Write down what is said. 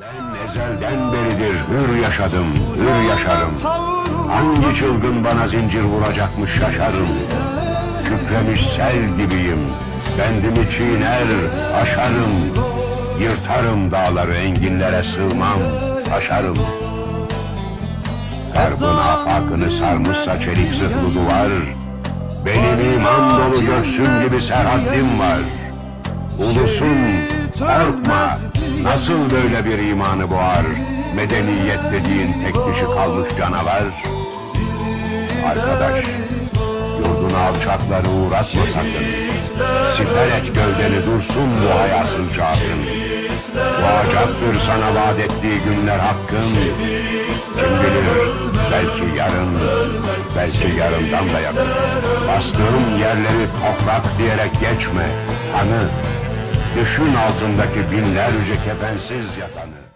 Ben ezelden beridir hür yaşadım, hür yaşarım. Hangi çılgın bana zincir vuracakmış şaşarım. Kükremiş sel gibiyim, bendimi çiğner, aşarım. Yırtarım dağları enginlere sığmam, aşarım. Garbın afakını sarmışsa çelik zırhlı duvar, benim iman dolu göğsüm gibi serhatim var. Ulusun, korkma, nasıl böyle bir imanı boğar? Medeniyet dediğin tek dişi kalmış canavar. Arkadaş, yurdun alçakları uğratma sakın. Siper et gövdeni dursun bu hayasız çağrın. Doğacaktır sana vaat ettiği günler hakkın. Kim bilir, belki yarın, belki yarından da yakın. Bastığım yerleri toprak diyerek geçme, tanı. Düşün altındaki binlerce kefensiz yatanı.